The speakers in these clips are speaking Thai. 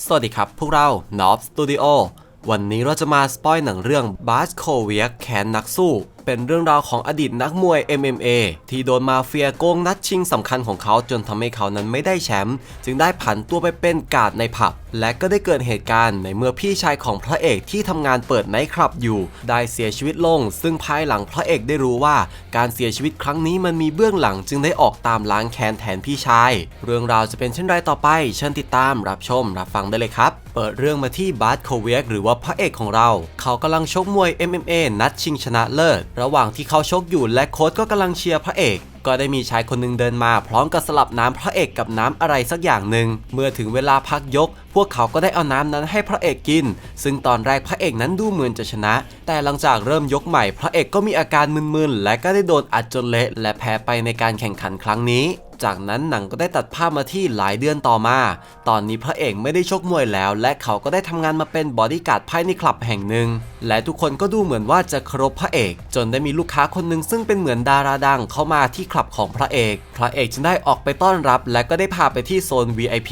สวัสดีครับ พวกเรา n o b Studio วันนี้เราจะมาสปอยหนังเรื่อง b a s k o v i a แขนนักสู้ เป็นเรื่องราวของอดีตนักมวย MMA ที่โดนมาเฟียโกงนัดชิงสำคัญของเขาจนทำให้เขานั้นไม่ได้แชมป์จึงได้ผันตัวไปเป็นกาดในผับ และก็ได้เกิดเหตุการณ์ในเมื่อพี่ชายของพระเอกที่ทำงานเปิดไนท์คลับอยู่ ได้เสียชีวิตลง ซึ่งภายหลังพระเอกได้รู้ว่า การเสียชีวิตครั้งนี้มันมีเบื้องหลังจึงได้ออกตามล้างแค้นแทนพี่ชาย เรื่องราวจะเป็นเช่นไรต่อไป เชิญติดตามรับชมรับฟังได้เลยครับเปิดเรื่องมาที่บาร์ดโคเวียกหรือว่าพระเอกของเรา เขากำลังชกมวย MMA นัดชิงชนะเลิศ ระหว่างที่เขาชกอยู่และโค้ชก็กำลังเชียร์พระเอกก็ได้มีชายคนหนึ่งเดินมา พร้อมกับสลับน้ำพระเอกกับน้ำอะไรสักอย่างหนึ่ง เมื่อถึงเวลาพักยก พวกเขาก็ได้เอาน้ำนั้นให้พระเอกกิน ซึ่งตอนแรกพระเอกนั้นดูเหมือนจะชนะ แต่หลังจากเริ่มยกใหม่ พระเอกก็มีอาการมึนๆ และก็ได้โดนอัดจนเละและแพ้ไปในการแข่งขันครั้งนี้ จากนั้นหนังก็ได้ตัดภาพมาที่หลายเดือนต่อมา ตอนนี้พระเอกไม่ได้ชกมวยแล้ว และเขาก็ได้ทำงานมาเป็นบอดี้การ์ดภายในคลับแห่งหนึ่ง และทุกคนก็ดูเหมือนว่าจะเคารพพระเอก จนได้มีลูกค้าคนหนึ่งซึ่งเป็นเหมือนดาราดังเข้ามาที่คลับของพระเอก พระเอกจึงได้ออกไปต้อนรับ และก็ได้พาไปที่โซน VIP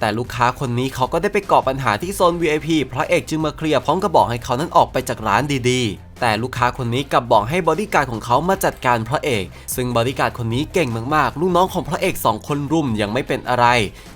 แต่ลูกค้าคนนี้เขาก็ได้ไปก่อปัญหาที่โซน VIP พระเอกจึงมาเคลียร์พร้อมกับบอกให้เขานั้นออกไปจากร้านดีๆ แต่ลูกค้าคนนี้กลับบอกให้บอดี้การ์ดของเขามาจัดการพระเอก ซึ่งบอดี้การ์ดคนนี้เก่งมากๆ ลูกน้องของพระเอกสองคนรุมยังไม่เป็นอะไร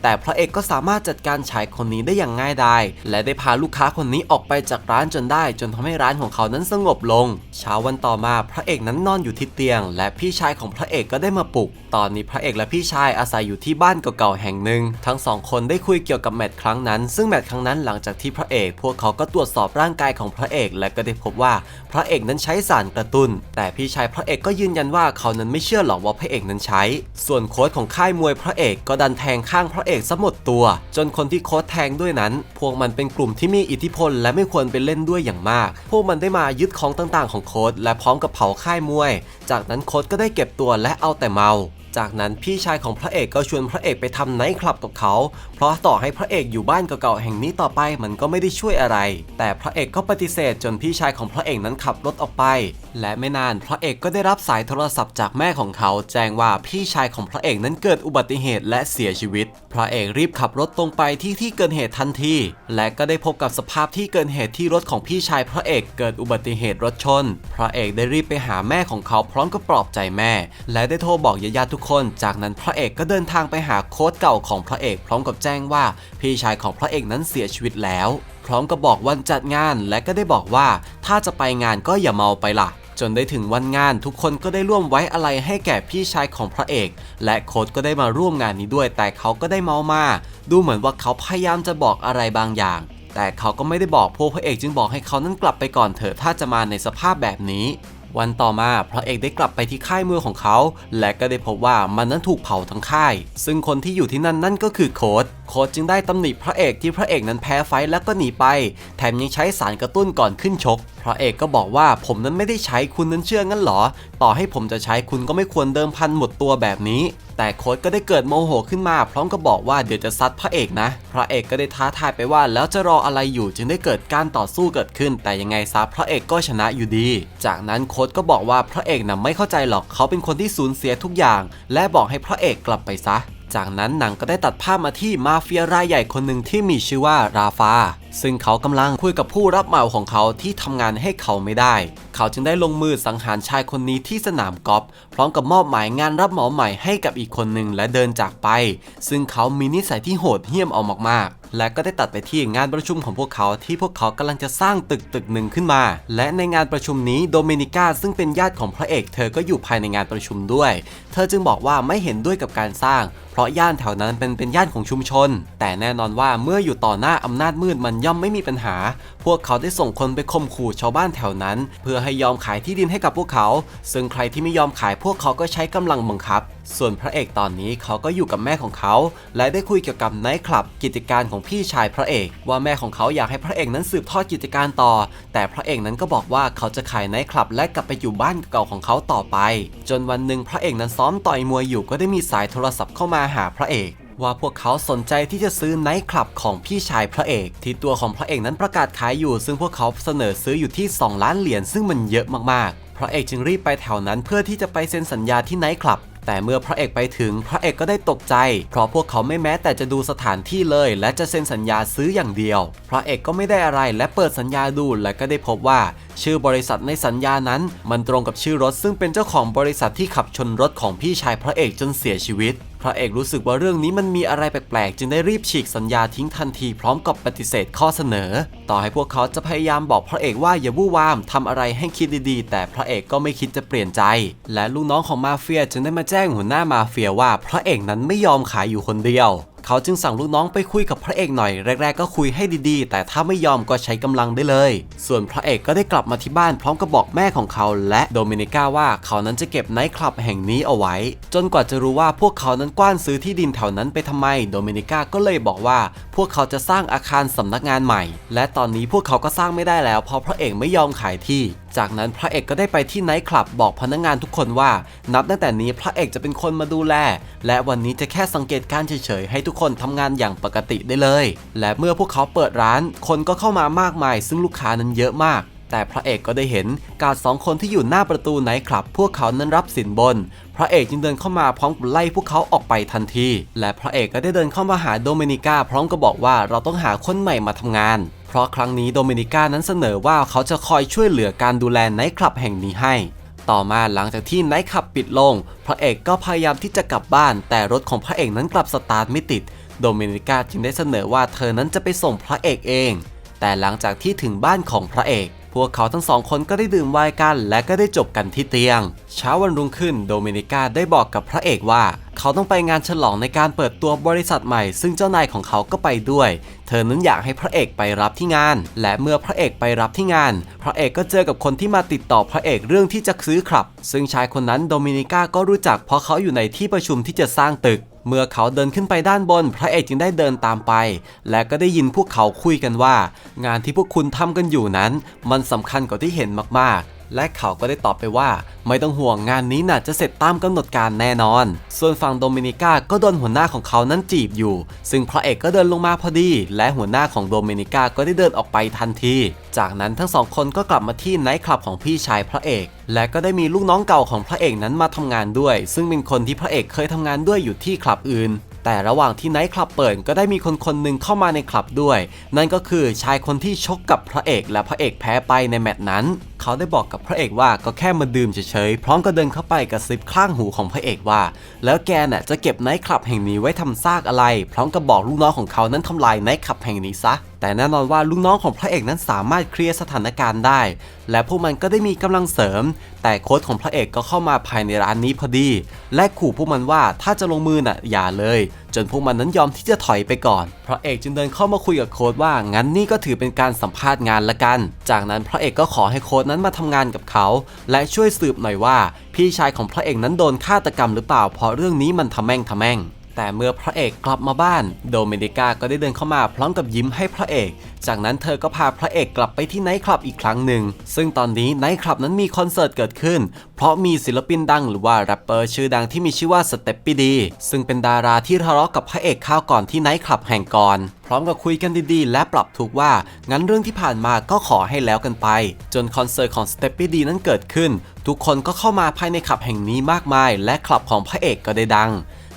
แต่พระเอกก็สามารถจัดการชายคนนี้ได้อย่างง่ายดายและได้พาลูกค้าคนนี้ออกไปจากร้านจนได้ จนทำให้ร้านของเขานั้นสงบลง เช้าวันต่อมาพระเอกนั้นนอนอยู่ที่เตียง และพี่ชายของพระเอกก็ได้มาปลุก ตอนนี้พระเอกและพี่ชายอาศัยอยู่ที่บ้านเก่าๆแห่งหนึ่ง ทั้งสองคนได้คุยเกี่ยวกับแมตช์ครั้งนั้น ซึ่งแมตช์ครั้งนั้นหลังจากที่พระเอก พวกเขาก็ตรวจสอบร่างกายของพระเอก และก็ได้พบว่าพระเอกนั้นใช้สารกระตุ้น แต่พี่ชายพระเอกก็ยืนยันว่าเขานั้นไม่เชื่อหรอกว่าพระเอกนั้นใช้ ส่วนโค้ดของค่ายมวยพระเอกก็ดันแทงข้างพระเอกซะหมดตัว จนคนที่โค้ดแทงด้วยนั้น พวกมันเป็นกลุ่มที่มีอิทธิพลและไม่ควรไปเล่นด้วยอย่างมาก พวกมันได้มายึดของต่างๆ ของโค้ดและพร้อมกับเผาค่ายมวย จากนั้นโค้ดก็ได้เก็บตัวและเอาแต่เมา จากนั้นพี่ชายของพระเอกก็ชวนพระเอกไปทำไนท์คลับกับเขา เพราะต่อให้พระเอกอยู่บ้านเก่าๆแห่งนี้ต่อไปมันก็ไม่ได้ช่วยอะไร แต่พระเอกก็ปฏิเสธจนพี่ชายของพระเอกนั้นขับรถออกไป และไม่นานพระเอกก็ได้รับสายโทรศัพท์จากแม่ของเขา แจ้งว่าพี่ชายของพระเอกนั้นเกิดอุบัติเหตุและเสียชีวิต พระเอกรีบขับรถตรงไปที่ที่เกิดเหตุทันที และก็ได้พบกับสภาพที่เกิดเหตุที่รถของพี่ชายพระเอกเกิดอุบัติเหตุรถชน พระเอกได้รีบไปหาแม่ของเขาพร้อมกับปลอบใจแม่ และได้โทรบอกญาติๆทุกคน จากนั้นพระเอกก็เดินทางไปหาโค้ชเก่าของพระเอก พร้อมกับแจ้งว่าพี่ชายของพระเอกนั้นเสียชีวิตแล้ว พร้อมกับบอกวันจัดงานและก็ได้บอกว่า ถ้าจะไปงานก็อย่าเมาไปล่ะจนได้ถึงวันงานทุกคนก็ได้ร่วมไว้อะไรให้แก่พี่ชายของพระเอก และโค้ชก็ได้มาร่วมงานนี้ด้วย แต่เขาก็ได้เมามา ดูเหมือนว่าเขาพยายามจะบอกอะไรบางอย่าง แต่เขาก็ไม่ได้บอกพวกพระเอกจึงบอกให้เขานั้นกลับไปก่อนเถอะถ้าจะมาในสภาพแบบนี้ วันต่อมาพระเอกได้กลับไปที่ค่ายมือของเขา และก็ได้พบว่ามันนั้นถูกเผาทั้งค่าย ซึ่งคนที่อยู่ที่นั่นนั่นก็คือโค้ดโค้ดจึงได้ตำหนิพระเอกที่พระเอกนั้นแพ้ไฟแล้วก็หนีไป แถมยังใช้สารกระตุ้นก่อนขึ้นชก พระเอกก็บอกว่าผมนั้นไม่ได้ใช้คุณนั้นเชื่องั้นหรอ ต่อให้ผมจะใช้คุณก็ไม่ควรเดิมพันหมดตัวแบบนี้แต่โค้ดก็ได้เกิดโมโหขึ้นมาพร้อมกับบอกว่าเดี๋ยวจะซัดพระเอกนะ พระเอกก็ได้ท้าทายไปว่าแล้วจะรออะไรอยู่จึงได้เกิดการต่อสู้เกิดขึ้น แต่ยังไงซะพระเอกก็ชนะอยู่ดี จากนั้นโค้ดก็บอกว่าพระเอกน่ะไม่เข้าใจหรอกเขาเป็นคนที่สูญเสียทุกอย่าง และบอกให้พระเอกกลับไปซะ จากนั้นหนังก็ได้ตัดภาพมาที่มาเฟียรายใหญ่คนหนึ่งที่มีชื่อว่าราฟา ซึ่งเขากำลังคุยกับผู้รับเหมาของเขาที่ทำงานให้เขาไม่ได้ เขาจึงได้ลงมือสังหารชายคนนี้ที่สนามกอล์ฟพร้อมกับมอบหมายงานรับเหมาใหม่ให้กับอีกคนหนึ่งและเดินจากไป ซึ่งเขามีนิสัยที่โหดเหี้ยมเอามากๆ และก็ได้ตัดไปที่งานประชุมของพวกเขาที่พวกเขากำลังจะสร้างตึกตึกหนึ่งขึ้นมา และในงานประชุมนี้โดเมนิก้าซึ่งเป็นญาติของพระเอก เธอก็อยู่ภายในงานประชุมด้วย เธอจึงบอกว่าไม่เห็นด้วยกับการสร้าง เพราะย่านแถวนั้นเป็นเป็นย่านของชุมชน แต่แน่นอนว่าเมื่ออยู่ต่อหน้าอำนาจมืดมันย่อมไม่มีปัญหา พวกเขาได้ส่งคนไปข่มขู่ชาวบ้านแถวนั้น เพื่อให้ยอมขายที่ดินให้กับพวกเขา ซึ่งใครที่ไม่ยอมขายพวกเขาก็ใช้กำลังบังคับ ส่วนพระเอกตอนนี้เขาก็อยู่กับแม่ของเขา และได้คุยเกี่ยวกับไนท์คลับกิจการของพี่ชายพระเอก ว่าแม่ของเขาอยากให้พระเอกนั้นสืบทอดกิจการต่อ แต่พระเอกนั้นก็บอกว่าเขาจะขายไนท์คลับและกลับไปอยู่บ้านเก่าของเขาต่อไป จนวันหนึ่งพระเอกนั้นซ้อมต่อยมวยอยู่ก็ได้มีสายโทรศัพท์เข้ามาหาพระเอกว่าพวกเขาสนใจที่จะซื้อไนท์คลับของพี่ชายพระเอก ที่ตัวของพระเอกนั้นประกาศขายอยู่ ซึ่งพวกเขาเสนอซื้ออยู่ที่ 2 ล้านเหรียญซึ่งมันเยอะมากๆ พระเอกจึงรีบไปแถวนั้นเพื่อที่จะไปเซ็นสัญญาที่ไนท์คลับ แต่เมื่อพระเอกไปถึงพระเอกก็ได้ตกใจ เพราะพวกเขาไม่แม้แต่จะดูสถานที่เลย และจะเซ็นสัญญาซื้ออย่างเดียว พระเอกก็ไม่ได้อะไรและเปิดสัญญาดูและก็ได้พบว่า ชื่อบริษัทในสัญญานั้น มันตรงกับชื่อรถซึ่งเป็นเจ้าของบริษัทที่ขับชนรถของพี่ชายพระเอกจนเสียชีวิต พระเอกรู้สึกว่าเรื่องนี้มันมีอะไรแปลกๆ จึงได้รีบฉีกสัญญาทิ้งทันทีพร้อมกับปฏิเสธข้อเสนอ ต่อให้พวกเขาจะพยายามบอกพระเอกว่าอย่าวู่วามทำอะไรให้คิดดีๆ แต่พระเอกก็ไม่คิดจะเปลี่ยนใจ และลูกน้องของมาเฟียจึงได้มาแจ้งหัวหน้ามาเฟียว่าพระเอกนั้นไม่ยอมขายอยู่คนเดียว เขาจึงสั่งลูกน้องไปคุยกับพระเอกหน่อยแรก ๆ ก็คุยให้ดีๆ แต่ถ้าไม่ยอมก็ใช้กำลังได้เลย ส่วนพระเอกก็ได้กลับมาที่บ้านพร้อมกับบอกแม่ของเขาและโดมินิก้าว่าเขานั้นจะเก็บไนท์คลับแห่งนี้เอาไว้ จนกว่าจะรู้ว่าพวกเขานั้นกว้านซื้อที่ดินแถวนั้นไปทำไม โดมินิก้าก็เลยบอกว่า พวกเขาจะสร้างอาคารสำนักงานใหม่ และตอนนี้พวกเขาก็สร้างไม่ได้แล้วเพราะพระเอกไม่ยอมขายที่ จากนั้นพระเอกก็ได้ไปที่ไนท์คลับบอกพนักงานทุกคนว่า นับตั้งแต่นี้พระเอกจะเป็นคนมาดูแล และวันนี้จะแค่สังเกตการเฉยๆให้ทุกคนทำงานอย่างปกติได้เลย และเมื่อพวกเขาเปิดร้าน คนก็เข้ามามากมาย ซึ่งลูกค้านั้นเยอะมากแต่พระเอกก็ได้เห็นการดสองคนที่อยู่หน้าประตูไนท์คลับ พวกเขานั้นรับสินบน พระเอกจึงเดินเข้ามาพร้อมกับไล่พวกเขาออกไปทันที และพระเอกก็ได้เดินเข้ามาหาโดมินิก้าพร้อมกับบอกว่าเราต้องหาคนใหม่มาทำงาน เพราะครั้งนี้โดมินิก้านั้นเสนอว่าเขาจะคอยช่วยเหลือการดูแลไนท์คลับแห่งนี้ให้ ต่อมาหลังจากที่ไนท์คลับปิดลง พระเอกก็พยายามที่จะกลับบ้าน แต่รถของพระเอกนั้นกลับสตาร์ทไม่ติด โดมินิก้าจึงได้เสนอว่าเธอนั้นจะไปส่งพระเอกเอง แต่หลังจากที่ถึงบ้านของพระเอก พวกเขาทั้งสองคนก็ได้ดื่มไวน์กัน และก็ได้จบกันที่เตียง เช้าวันรุ่งขึ้นโดมินิก้าได้บอกกับพระเอกว่า เขาต้องไปงานฉลองในการเปิดตัวบริษัทใหม่ ซึ่งเจ้านายของเขาก็ไปด้วย เธอนั้นอยากให้พระเอกไปรับที่งาน และเมื่อพระเอกไปรับที่งาน พระเอกก็เจอกับคนที่มาติดต่อพระเอกเรื่องที่จะซื้อครับ ซึ่งชายคนนั้นโดมินิก้าก็รู้จักเพราะเขาอยู่ในที่ประชุมที่จะสร้างตึก เมื่อเขาเดินขึ้นไปด้านบน พระเอกจึงได้เดินตามไป และก็ได้ยินพวกเขาคุยกันว่า งานที่พวกคุณทำกันอยู่นั้น มันสำคัญกว่าที่เห็นมากๆ และเขาก็ได้ตอบไปว่า ไม่ต้องห่วงงานนี้น่ะจะเสร็จตามกำหนดการแน่นอน ส่วนฝั่งโดมินิก้าก็โดนหัวหน้าของเขานั้นจีบอยู่ ซึ่งพระเอกก็เดินลงมาพอดี และหัวหน้าของโดมินิก้าก็ได้เดินออกไปทันที จากนั้นทั้งสองคนก็กลับมาที่ไนท์คลับของพี่ชายพระเอก และก็ได้มีลูกน้องเก่าของพระเอกนั้นมาทำงานด้วย ซึ่งเป็นคนที่พระเอกเคยทำงานด้วยอยู่ที่คลับอื่น แต่ระหว่างที่ไนท์คลับเปิดก็ได้มีคนคนหนึ่งเข้ามาในคลับด้วย นั่นก็คือชายคนที่ชกกับพระเอกและพระเอกแพ้ไปในแมตช์นั้น เขาได้บอกกับพระเอกว่าก็แค่มาดื่มเฉยๆ พร้อมก็เดินเข้าไปกระซิบข้างหูของพระเอกว่า แล้วแกน่ะจะเก็บไนท์คลับแห่งนี้ไว้ทำซากอะไร พร้อมกับบอกลูกน้องของเขานั้นทำลายไนท์คลับแห่งนี้ซะ แต่แน่นอนว่าลูกน้องของพระเอกนั้นสามารถเคลียร์สถานการณ์ได้ และพวกมันก็ได้มีกำลังเสริม แต่โค้ชของพระเอกก็เข้ามาภายในร้านนี้พอดี และขู่พวกมันว่าถ้าจะลงมือน่ะอย่าเลย จนพวกมันนั้นยอมที่จะถอยไปก่อน พระเอกจึงเดินเข้ามาคุยกับโค้ดว่างั้นนี่ก็ถือเป็นการสัมภาษณ์งานละกัน จากนั้นพระเอกก็ขอให้โค้ดนั้นมาทำงานกับเขา และช่วยสืบหน่อยว่า พี่ชายของพระเอกนั้นโดนฆาตกรรมหรือเปล่า เพราะเรื่องนี้มันทำแม่งทำแม่ง แต่เมื่อพระเอกกลับมาบ้าน โดเมนิก้าก็ได้เดินเข้ามาพร้อมกับยิ้มให้พระเอก จากนั้นเธอก็พาพระเอกกลับไปที่ไนท์คลับอีกครั้งหนึ่ง ซึ่งตอนนี้ไนท์คลับนั้นมีคอนเสิร์ตเกิดขึ้น เพราะมีศิลปินดังหรือว่าแรปเปอร์ชื่อดังที่มีชื่อว่าสเตปปี้ดี ซึ่งเป็นดาราที่ทะเลาะกับพระเอกข้าวก่อนที่ไนท์คลับแห่งก่อนพร้อมกับคุยกันดีๆ และปรับทุกว่า งั้นเรื่องที่ผ่านมาก็ขอให้แล้วกันไป จนคอนเสิร์ตของสเตปปี้ดีนั้นเกิดขึ้น ทุกคนก็เข้ามาภายในคลับแห่งนี้มากมาย และคลับของพระเอกก็ได้ดัง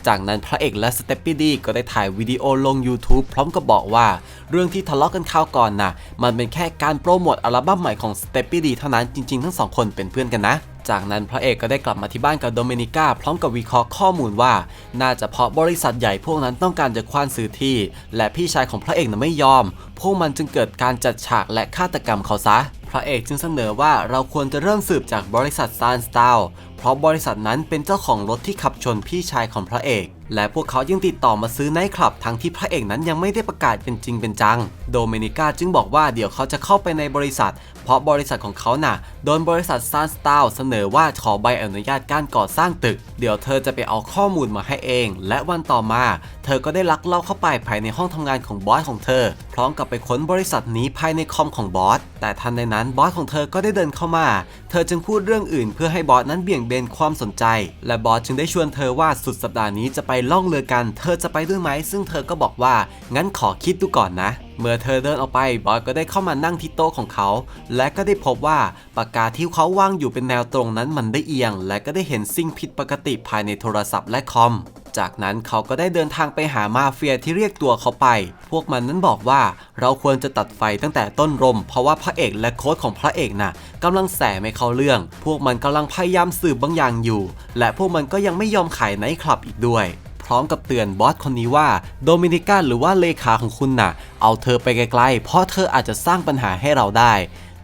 จากนั้นพระเอกและสเตปปี้ดีก็ได้ถ่ายวิดีโอลง YouTube พร้อมกับบอกว่า เรื่องที่ทะเลาะกันคราวก่อนน่ะ มันเป็นแค่การโปรโมทอัลบั้มใหม่ของสเตปปี้ดีเท่านั้นจริง ๆ ทั้งสองคนเป็นเพื่อนกันนะจากนั้นพระเอกก็ได้กลับมาที่บ้านกับโดเมนิก้าพร้อมกับวิเคราะห์ข้อมูลว่า น่าจะเพราะบริษัทใหญ่พวกนั้นต้องการจะคว้านซื้อที่ และพี่ชายของพระเอกน่ะไม่ยอม พวกมันจึงเกิดการจัดฉากและฆาตกรรมเขาซะ ระเอกจึงเสนอว่าเราควรจะเริ่มสืบจากบริษัทซานสตาลเพราะบริษัทนั้นเป็นเจ้าของรถที่ขับชนพี่ชายของพระเอก และพวกเขายังติดต่อมาซื้อไนท์คลับทั้งที่พระเอกนั้นยังไม่ได้ประกาศเป็นจริงเป็นจัง โดเมนิก้าจึงบอกว่าเดี๋ยวเขาจะเข้าไปในบริษัท เพราะบริษัทของเขาน่ะโดนบริษัทซานสตาลเสนอว่าขอใบอนุญาตการก่อสร้างตึก เดี๋ยวเธอจะไปเอาข้อมูลมาให้เอง และวันต่อมา เธอก็ได้ลักลอบเข้าไปภายในห้องทำงานของบอสของเธอ พร้อมกับไปค้นบริษัทนี้ภายในคอมของบอส แต่ทันในนั้นบอสของเธอก็ได้เดินเข้ามา เธอจึงพูดเรื่องอื่นเพื่อให้บอสนั้นเบี่ยงเบนความสนใจ และบอสจึงได้ชวนเธอว่าสุดสัปดาห์นี้จะไปล่องเรือกัน เธอจะไปด้วยไหมซึ่งเธอก็บอกว่า งั้นขอคิดดูก่อนนะ เมื่อเธอเดินออกไปบอสก็ได้เข้ามานั่งที่โต๊ะของเขา และก็ได้พบว่าปากกาที่เขาวางอยู่เป็นแนวตรงนั้นมันได้เอียง และก็ได้เห็นสิ่งผิดปกติภายในโทรศัพท์และคอม จากนั้นเขาก็ได้เดินทางไปหามาเฟียที่เรียกตัวเขาไป พวกมันนั้นบอกว่าเราควรจะตัดไฟตั้งแต่ต้นรม เพราะว่าพระเอกและโค้ชของพระเอกน่ะกำลังแสไม่เข้าเรื่อง พวกมันกำลังพยายามสืบบางอย่างอยู่ และพวกมันก็ยังไม่ยอมขายไนท์คลับอีกด้วย พร้อมกับเตือนบอสคนนี้ว่าโดมินิก้าหรือว่าเลขาของคุณน่ะ เอาเธอไปไกลๆ เพราะเธออาจจะสร้างปัญหาให้เราได้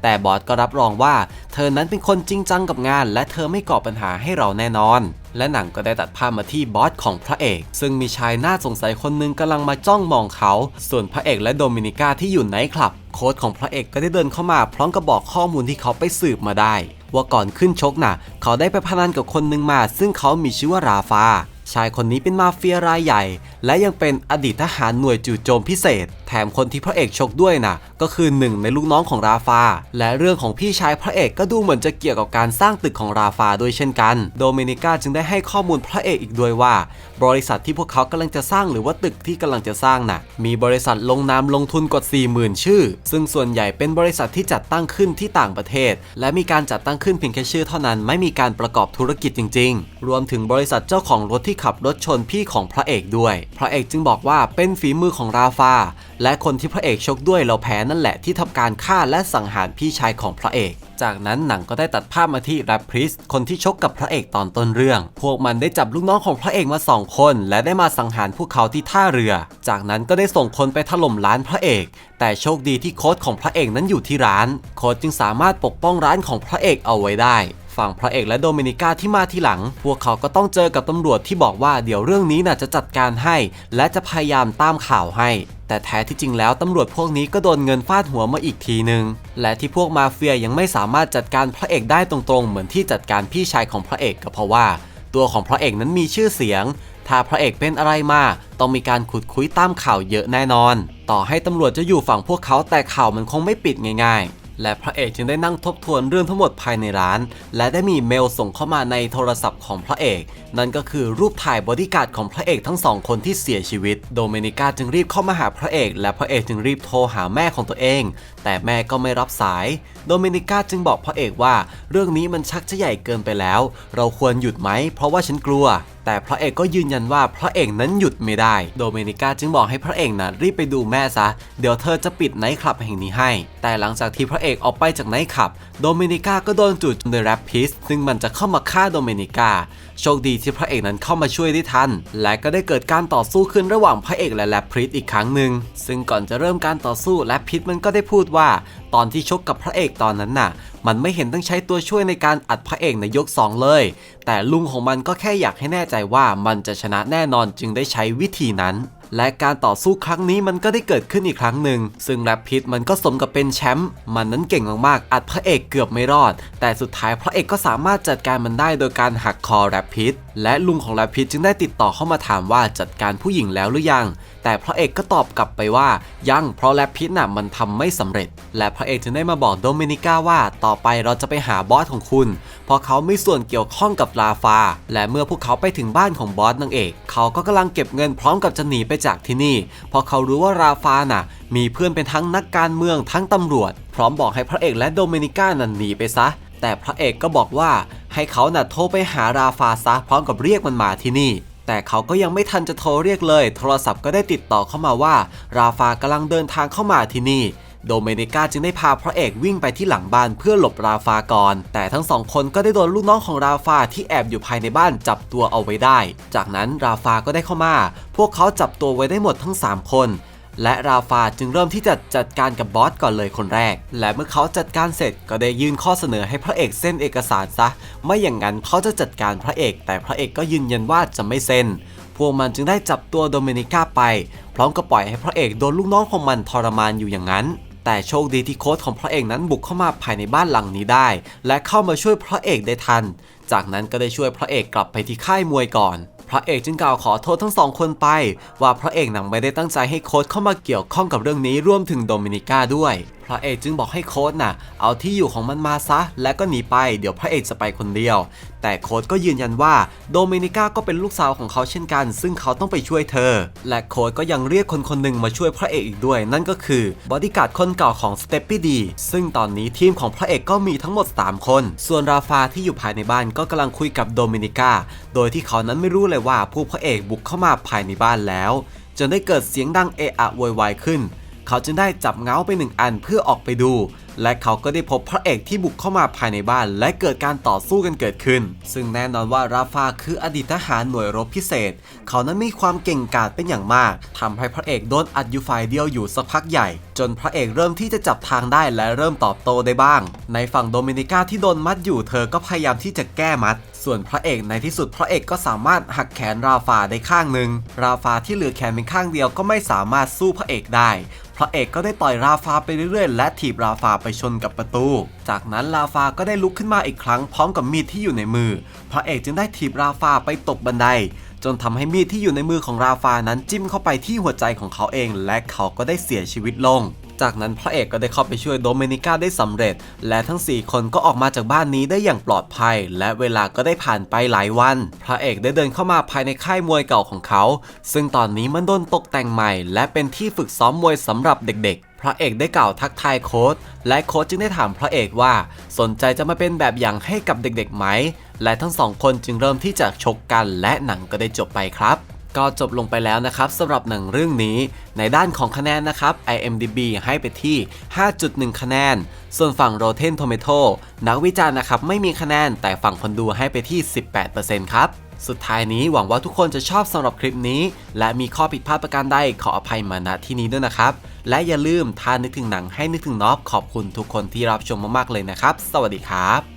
แต่บอสก็รับรองว่า เธอนั้นเป็นคนจริงจังกับงาน และเธอไม่ก่อปัญหาให้เราแน่นอน และหนังก็ได้ตัดภาพมาที่บอสของพระเอก ซึ่งมีชายน่าสงสัยคนหนึงกำลังมาจ้องมองเขา ส่วนพระเอกและโดมินิก้าที่อยู่ไนท์คลับโค้ชของพระเอกก็ได้เดินเข้ามา พร้อมกับบอกข้อมูลที่เขาไปสืบมาได้ว่าก่อนขึ้นชกน่ะ เขาได้ไปพนันกับคนหนึ่งมา ซึ่งเขามีชื่อว่าราฟา ชายคนนี้เป็นมาเฟียรายใหญ่ และยังเป็นอดีตทหารหน่วยจู่โจมพิเศษ แถมคนที่พระเอกชกด้วยนะก็คือหนึ่งในลูกน้องของราฟา และเรื่องของพี่ชายพระเอกก็ดูเหมือนจะเกี่ยวกับการสร้างตึกของราฟาด้วยเช่นกัน โดเมนิก้าจึงได้ให้ข้อมูลพระเอกอีกด้วยว่า บริษัทที่พวกเขากำลังจะสร้างหรือว่าตึกที่กำลังจะสร้างน่ะมีบริษัทลงนามลงทุนกว่า40,000 ชื่อ ซึ่งส่วนใหญ่เป็นบริษัทที่จัดตั้งขึ้นที่ต่างประเทศ และมีการจัดตั้งขึ้นเพียงแค่ชื่อเท่านั้นไม่มีการประกอบธุรกิจจริง ๆ รวมถึงบริษัทเจ้าของรถที่ขับรถชนพี่ของพระเอกด้วยพระเอกจึงบอกว่าเป็นฝีมือของราฟา และคนที่พระเอกชกด้วยเราแพ้นั่นแหละที่ทำการฆ่าและสังหารพี่ชายของพระเอก จากนั้นหนังก็ได้ตัดภาพมาที่แรปพริสคนที่ชกกับพระเอกตอนต้นเรื่อง พวกมันได้จับลูกน้องของพระเอกมาสองคน และได้มาสังหารพวกเขาที่ท่าเรือ จากนั้นก็ได้ส่งคนไปถล่มร้านพระเอก แต่โชคดีที่โค้ชของพระเอกนั้นอยู่ที่ร้าน โค้ชจึงสามารถปกป้องร้านของพระเอกเอาไว้ได้ ฝั่งพระเอกและโดมินิก้าที่มาทีหลัง พวกเขาก็ต้องเจอกับตำรวจที่บอกว่าเดี๋ยวเรื่องนี้น่ะจะจัดการให้ และจะพยายามตามข่าวให้ แต่แท้ที่จริงแล้วตำรวจพวกนี้ก็โดนเงินฟาดหัวมาอีกทีหนึ่งและที่พวกมาเฟียยังไม่สามารถจัดการพระเอกได้ตรงๆ เหมือนที่จัดการพี่ชายของพระเอกก็เพราะว่า ตัวของพระเอกนั้นมีชื่อเสียง ถ้าพระเอกเป็นอะไรมาต้องมีการขุดคุยตามข่าวเยอะแน่นอน ต่อให้ตำรวจจะอยู่ฝั่งพวกเขาแต่ข่าวมันคงไม่ปิดง่ายๆ และพระเอกจึงได้นั่งทบทวนเรื่องทั้งหมดภายในร้าน และได้มีเมลส่งเข้ามาในโทรศัพท์ของพระเอก นั่นก็คือรูปถ่ายบอดี้การ์ดของพระเอกทั้งสองคนที่เสียชีวิต โดเมนิกาจึงรีบเข้ามาหาพระเอก และพระเอกจึงรีบโทรหาแม่ของตัวเองแต่แม่ก็ไม่รับสาย โดเมนิก้าจึงบอกพระเอกว่า เรื่องนี้มันชักจะใหญ่เกินไปแล้ว เราควรหยุดไหม เพราะว่าฉันกลัว แต่พระเอกก็ยืนยันว่าพระเอกนั้นหยุดไม่ได้ โดเมนิก้าจึงบอกให้พระเอกนะรีบไปดูแม่ซะ เดี๋ยวเธอจะปิดไนท์คลับแห่งนี้ให้ แต่หลังจากที่พระเอกออกไปจากไนท์คลับ โดเมนิก้าก็โดนจุดโดยแรปพิสซึ่งมันจะเข้ามาฆ่าโดเมนิก้าโชคดีที่พระเอกนั้นเข้ามาช่วยได้ทัน และก็ได้เกิดการต่อสู้ขึ้นระหว่างพระเอกและแรปพิสอีกครั้งหนึ่งซึ่งก่อนจะเริ่มการต่อสู้แรปพิสมันก็ได้พูดว่า ตอนที่ชกกับพระเอกตอนนั้นน่ะ มันไม่เห็นต้องใช้ตัวช่วยในการอัดพระเอกในยก 2 เลย แต่ลุงของมันก็แค่อยากให้แน่ใจว่ามันจะชนะแน่นอนจึงได้ใช้วิธีนั้น และการต่อสู้ครั้งนี้มันก็ได้เกิดขึ้นอีกครั้งหนึ่ง ซึ่งแรปพิทมันก็สมกับเป็นแชมป์ มันนั้นเก่งมากๆ อัดพระเอกเกือบไม่รอด แต่สุดท้ายพระเอกก็สามารถจัดการมันได้โดยการหักคอแรปพิทและลุงของแรปพิทจึงได้ติดต่อเข้ามาถามว่าจัดการผู้หญิงแล้วหรือยัง แต่พระเอกก็ตอบกลับไปว่ายังเพราะแรปพิทน่ะมันทำไม่สำเร็จ และพระเอกจึงได้มาบอกโดมินิก้าว่า ต่อไปเราจะไปหาบอสของคุณเพราะเขาไม่ส่วนเกี่ยวข้องกับลาฟา และเมื่อพวกเขาไปถึงบ้านของบอสนางเอก เขาก็กำลังเก็บเงินพร้อมกับจะหนีไปจากที่นี่ เพราะเขารู้ว่าราฟาน่ะ มีเพื่อนเป็นทั้งนักการเมืองทั้งตำรวจ พร้อมบอกให้พระเอกและโดเมนิก้านั่นหนีไปซะ แต่พระเอกก็บอกว่าให้เขาน่ะโทรไปหาราฟาซะพร้อมกับเรียกมันมาที่นี่แต่เขาก็ยังไม่ทันจะโทรเรียกเลย โทรศัพท์ก็ได้ติดต่อเข้ามาว่า ราฟากำลังเดินทางเข้ามาที่นี่ โดเมนิก้าจึงได้พาพระเอกวิ่งไปที่หลังบ้านเพื่อหลบราฟาก่อน แต่ทั้งสองคนก็ได้โดนลูกน้องของราฟาที่แอบอยู่ภายในบ้านจับตัวเอาไว้ได้ จากนั้นราฟาก็ได้เข้ามา พวกเขาจับตัวไว้ได้หมดทั้ง 3 คน และราฟาจึงเริ่มที่จะจัดการกับบอสก่อนเลยคนแรก และเมื่อเขาจัดการเสร็จก็ได้ยื่นข้อเสนอให้พระเอกเซ็นเอกสารซะ ไม่อย่างนั้นเขาจะจัดการพระเอก แต่พระเอกก็ยืนยันว่าจะไม่เซ็นพวกมันจึงได้จับตัวโดเมนิก้าไป พร้อมกับปล่อยให้พระเอกโดนลูกน้องของมันทรมานอยู่อย่างนั้น แต่โชคดีที่โค้ชของพระเอกนั้นบุกเข้ามาภายในบ้านหลังนี้ได้ และเข้ามาช่วยพระเอกได้ทัน จากนั้นก็ได้ช่วยพระเอกกลับไปที่ค่ายมวยก่อนพระเอกจึงกล่าวขอโทษทั้งสองคนไป ว่าพระเอกนังไม่ได้ตั้งใจให้โค้ชเข้ามาเกี่ยวข้องกับเรื่องนี้รวมถึงโดมินิก้าด้วย ระเอกจึงบอกให้โค้ดน่ะ เอาที่อยู่ของมันมาซะ และก็หนีไป เดี๋ยวพระเอกจะไปคนเดียว แต่โค้ดก็ยืนยันว่าโดเมนิก้าก็เป็นลูกสาวของเขาเช่นกัน ซึ่งเขาต้องไปช่วยเธอ และโค้ดก็ยังเรียกคนคนหนึ่งมาช่วยพระเอกอีกด้วย นั่นก็คือบอดี้การ์ดคนเก่าของสเตปปี้ดี ซึ่งตอนนี้ทีมของพระเอกก็มีทั้งหมด 3 คน ส่วนราฟาที่อยู่ภายในบ้านก็กำลังคุยกับโดเมนิก้า โดยที่เขานั้นไม่รู้เลยว่าผู้พระเอกบุกเข้ามาภายในบ้านแล้วจนได้เกิดเสียงดังเอะอะโวยวายขึ้น เขาจึงได้จับเงาไปหนึ่งอันเพื่อออกไปดูและเขาก็ได้พบพระเอกที่บุกเข้ามาภายในบ้าน และเกิดการต่อสู้กันเกิดขึ้น ซึ่งแน่นอนว่าราฟาคืออดีตทหารหน่วยรบพิเศษ เขานั้นมีความเก่งกาจเป็นอย่างมากทำให้พระเอกโดนอัดอยู่ฝ่ายเดียวอยู่สักพักใหญ่ จนพระเอกเริ่มที่จะจับทางได้และเริ่มตอบโต้ได้บ้าง ในฝั่งโดมินิก้าที่โดนมัดอยู่เธอก็พยายามที่จะแก้มัด ส่วนพระเอกในที่สุดพระเอกก็สามารถหักแขนราฟาได้ข้างหนึ่งราฟาที่เหลือแขนเป็นข้างเดียวก็ไม่สามารถสู้พระเอกได้ พระเอกก็ได้ต่อยราฟาไปเรื่อยๆ และถีบราฟาไปชนกับประตู จากนั้นราฟาก็ได้ลุกขึ้นมาอีกครั้งพร้อมกับมีดที่อยู่ในมือ พระเอกจึงได้ถีบราฟาไปตกบันได จนทำให้มีดที่อยู่ในมือของราฟานั้นจิ้มเข้าไปที่หัวใจของเขาเอง และเขาก็ได้เสียชีวิตลงจากนั้นพระเอกก็ได้เข้าไปช่วยโดเมนิก้าได้สำเร็จ และทั้ง 4 คนก็ออกมาจากบ้านนี้ได้อย่างปลอดภัย และเวลาก็ได้ผ่านไปหลายวัน พระเอกได้เดินเข้ามาภายในค่ายมวยเก่าของเขา ซึ่งตอนนี้มันโดนตกแต่งใหม่ และเป็นที่ฝึกซ้อมมวยสำหรับเด็กๆ พระเอกได้กล่าวทักทายโค้ชและโค้ชจึงได้ถามพระเอกว่า สนใจจะมาเป็นแบบอย่างให้กับเด็กๆไหม และทั้งสองคนจึงเริ่มที่จะชกกันและหนังก็ได้จบไปครับก็จบลงไปแล้วนะครับสำหรับหนังเรื่องนี้ ในด้านของคะแนนนะครับ IMDB ให้ไปที่ 5.1 คะแนน ส่วนฝั่ง Rotten Tomato นักวิจารณ์นะครับไม่มีคะแนนแต่ฝั่งคนดูให้ไปที่ 18%ครับ สุดท้ายนี้หวังว่าทุกคนจะชอบสำหรับคลิปนี้ และมีข้อผิดพลาดประการใดขออภัยมาณที่นี้ด้วยนะครับ และอย่าลืมถ้านึกถึงหนังให้นึกถึงน็อปขอบคุณทุกคนที่รับชมมากๆเลยนะครับ สวัสดีครับ